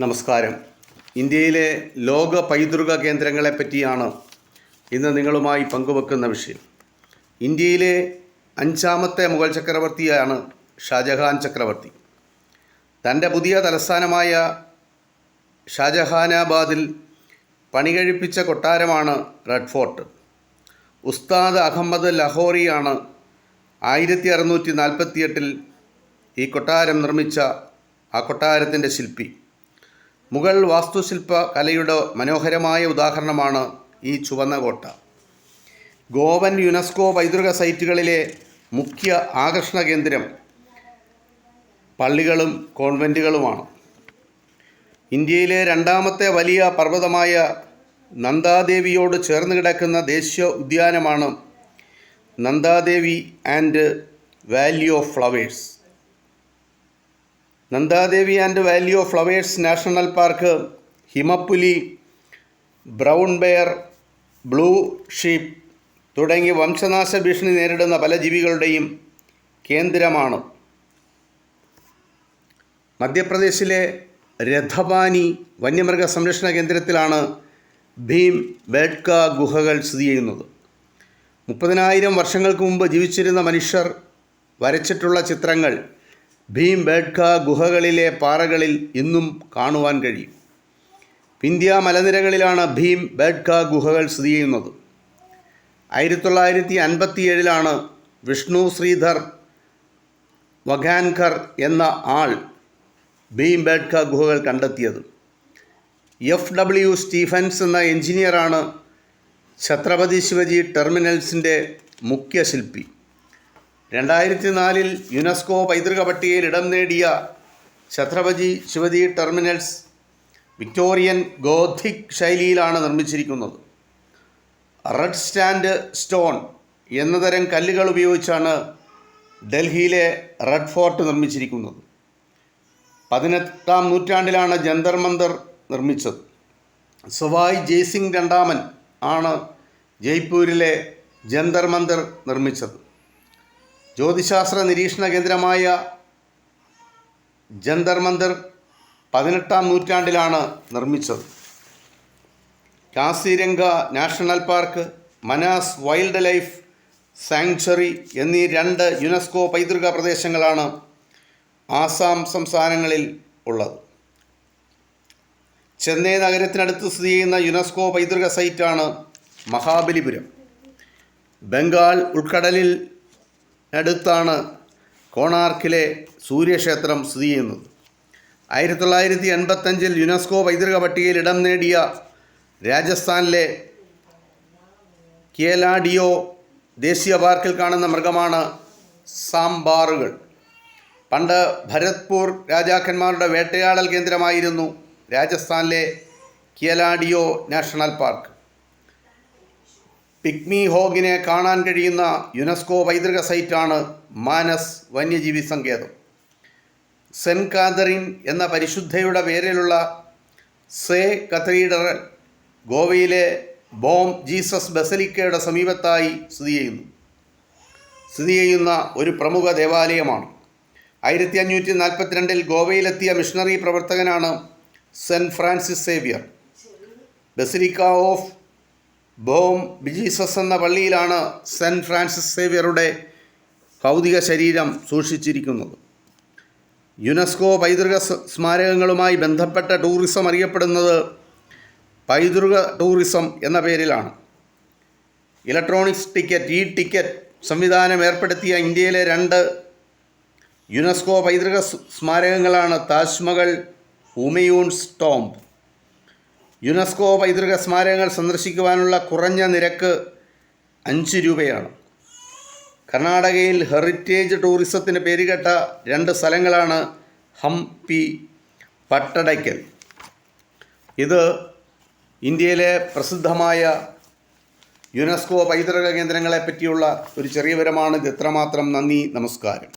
നമസ്കാരം. ഇന്ത്യയിലെ ലോക പൈതൃക കേന്ദ്രങ്ങളെപ്പറ്റിയാണ് ഇന്ന് നിങ്ങളുമായി പങ്കുവെക്കുന്ന വിഷയം. ഇന്ത്യയിലെ അഞ്ചാമത്തെ മുഗൾ ചക്രവർത്തിയാണ് ഷാജഹാൻ ചക്രവർത്തി. തന്റെ പുതിയ തലസ്ഥാനമായ ഷാജഹാനാബാദിൽ പണികഴിപ്പിച്ച കൊട്ടാരമാണ് റെഡ് ഫോർട്ട്. ഉസ്താദ് അഹമ്മദ് ലഹോറിയാണ് ആയിരത്തി അറുന്നൂറ്റി നാൽപ്പത്തിയെട്ടിൽ ഈ കൊട്ടാരം നിർമ്മിച്ച ആ കൊട്ടാരത്തിന്റെ ശില്പി. മുഗൾ വാസ്തുശില്പ കലയുടെ മനോഹരമായ ഉദാഹരണമാണ് ഈ ചുവന്ന കോട്ട. ഗോവൻ യുനെസ്കോ പൈതൃക സൈറ്റുകളിലെ മുഖ്യ ആകർഷണ കേന്ദ്രം പള്ളികളും കോൺവെന്റുകളുമാണ് ഇന്ത്യയിലെ രണ്ടാമത്തെ വലിയ പർവതമായ നന്ദാദേവിയോട് ചേർന്ന് കിടക്കുന്ന ദേശീയ ഉദ്യാനമാണ് Nanda Devi and valley of flowers. Nanda Devi and valley of flowers national park ഹിമപ്പുലി brown bear blue sheep തുടങ്ങി വംശനാശ ഭീഷണി നേരിടുന്ന പല ജീവികളുടെയും കേന്ദ്രമാണ്. മധ്യപ്രദേശിലെ രഥബാനി വന്യമൃഗ സംരക്ഷണ കേന്ദ്രത്തിലാണ് ഭീം ബേഡ്ക ഗുഹകൾ സ്ഥിതി ചെയ്യുന്നത്. മുപ്പതിനായിരം വർഷങ്ങൾക്ക് മുമ്പ് ജീവിച്ചിരുന്ന മനുഷ്യർ വരച്ചിട്ടുള്ള ചിത്രങ്ങൾ ഭീം ബേഡ്ക ഗുഹകളിലെ പാറകളിൽ ഇന്നും കാണുവാൻ കഴിയും. വിന്ധ്യ മലനിരകളിലാണ് ഭീം ബേഡ്ക ഗുഹകൾ സ്ഥിതി ചെയ്യുന്നത്. ആയിരത്തി തൊള്ളായിരത്തി അൻപത്തിയേഴിലാണ് വിഷ്ണു ശ്രീധർ വഖാൻഖർ എന്ന ആൾ ഭീം ബേഡ്ക ഗുഹകൾ കണ്ടെത്തിയത്. എഫ് ഡബ്ല്യു സ്റ്റീഫൻസ് എന്ന എഞ്ചിനീയറാണ് ഛത്രപതി ശിവജി ടെർമിനൽസിന്റെ മുഖ്യ ശില്പി രണ്ടായിരത്തി നാലിൽ യുനെസ്കോ പൈതൃക പട്ടികയിൽ ഇടം നേടിയ Chhatrapati Shivaji terminals Victorian gothic ശൈലിയിലാണ് നിർമ്മിച്ചിരിക്കുന്നത്. റെഡ് സ്റ്റാൻഡ് സ്റ്റോൺ എന്ന തരം കല്ലുകൾ ഉപയോഗിച്ചാണ് ഡൽഹിയിലെ റെഡ് ഫോർട്ട് നിർമ്മിച്ചിരിക്കുന്നത്. പതിനെട്ടാം നൂറ്റാണ്ടിലാണ് ജന്തർ മന്ദർ നിർമ്മിച്ചത്. സവായ് ജയ്സിംഗ് രണ്ടാമൻ ആണ് ജയ്പൂരിലെ ജന്തർ മന്ദർ നിർമ്മിച്ചത്. ജ്യോതിശാസ്ത്ര നിരീക്ഷണ കേന്ദ്രമായ ജന്തർ മന്ദർ പതിനെട്ടാം നൂറ്റാണ്ടിലാണ് നിർമ്മിച്ചത്. Kaziranga national park Manas wildlife sanctuary എന്നീ രണ്ട് യുനെസ്കോ പൈതൃക പ്രദേശങ്ങളാണ് ആസാം സംസ്ഥാനങ്ങളിൽ ഉള്ളത്. ചെന്നൈ നഗരത്തിനടുത്ത് സ്ഥിതി ചെയ്യുന്ന യുനെസ്കോ പൈതൃക സൈറ്റാണ് മഹാബലിപുരം. ബംഗാൾ ഉൾക്കടലിൽ അടുത്താണ് കോണാർക്കിലെ സൂര്യക്ഷേത്രം സ്ഥിതി ചെയ്യുന്നത്. ആയിരത്തി തൊള്ളായിരത്തി എൺപത്തഞ്ചിൽ യുനെസ്കോ പൈതൃക പട്ടികയിൽ ഇടം നേടിയ രാജസ്ഥാനിലെ കേലാഡിയോ ദേശീയ പാർക്കിൽ കാണുന്ന മൃഗമാണ് സാമ്പാറുകൾ പണ്ട് ഭരത്പൂർ രാജാക്കന്മാരുടെ വേട്ടയാടൽ കേന്ദ്രമായിരുന്നു രാജസ്ഥാനിലെ കിയലാഡിയോ നാഷണൽ പാർക്ക്. പിഗ്മി ഹോഗിനെ കാണാൻ കഴിയുന്ന യുനെസ്കോ പൈതൃക സൈറ്റാണ് മാനസ് വന്യജീവി സങ്കേതം. സെന്റ് കാതറിൻ എന്ന പരിശുദ്ധയുടെ പേരിലുള്ള സേ കത്തീഡ്രൽ ഗോവയിലെ ബോം ജീസസ് ബസലിക്കയുടെ സമീപത്തായി സ്ഥിതി ചെയ്യുന്നു. സ്ഥിതി ചെയ്യുന്ന ഒരു പ്രമുഖ ദേവാലയമാണ്. ആയിരത്തി അഞ്ഞൂറ്റി നാൽപ്പത്തിരണ്ടിൽ ഗോവയിലെത്തിയ മിഷണറി പ്രവർത്തകനാണ് saint Francis Xavier. Basilica of ബോം ബിജീസസ് എന്ന പള്ളിയിലാണ് സെന്റ് ഫ്രാൻസിസ് സേവ്യറുടെ ഭൗതിക ശരീരം സൂക്ഷിച്ചിരിക്കുന്നത്. യുനെസ്കോ പൈതൃക സ്മാരകങ്ങളുമായി ബന്ധപ്പെട്ട ടൂറിസം അറിയപ്പെടുന്നത് പൈതൃക ടൂറിസം എന്ന പേരിലാണ്. ഇലക്ട്രോണിക്സ് ടിക്കറ്റ് ഇ ടിക്കറ്റ് സംവിധാനം ഏർപ്പെടുത്തിയ ഇന്ത്യയിലെ രണ്ട് യുനെസ്കോ പൈതൃക സ്മാരകങ്ങളാണ് താജ്മഹൽ ഹുമയൂൺസ് ടോംബ് യുനെസ്കോ പൈതൃക സ്മാരകങ്ങൾ സന്ദർശിക്കുവാനുള്ള കുറഞ്ഞ നിരക്ക് അഞ്ച് രൂപയാണ്. കർണാടകയിൽ ഹെറിറ്റേജ് ടൂറിസത്തിന് പേരുകെട്ട രണ്ട് സ്ഥലങ്ങളാണ് ഹംപി പട്ടടയ്ക്കൽ. ഇത് ഇന്ത്യയിലെ പ്രസിദ്ധമായ യുനെസ്കോ പൈതൃക കേന്ദ്രങ്ങളെ പറ്റിയുള്ള ഒരു ചെറിയ വിവരമാണ് ഇത് എത്രമാത്രം നന്ദി നമസ്കാരം.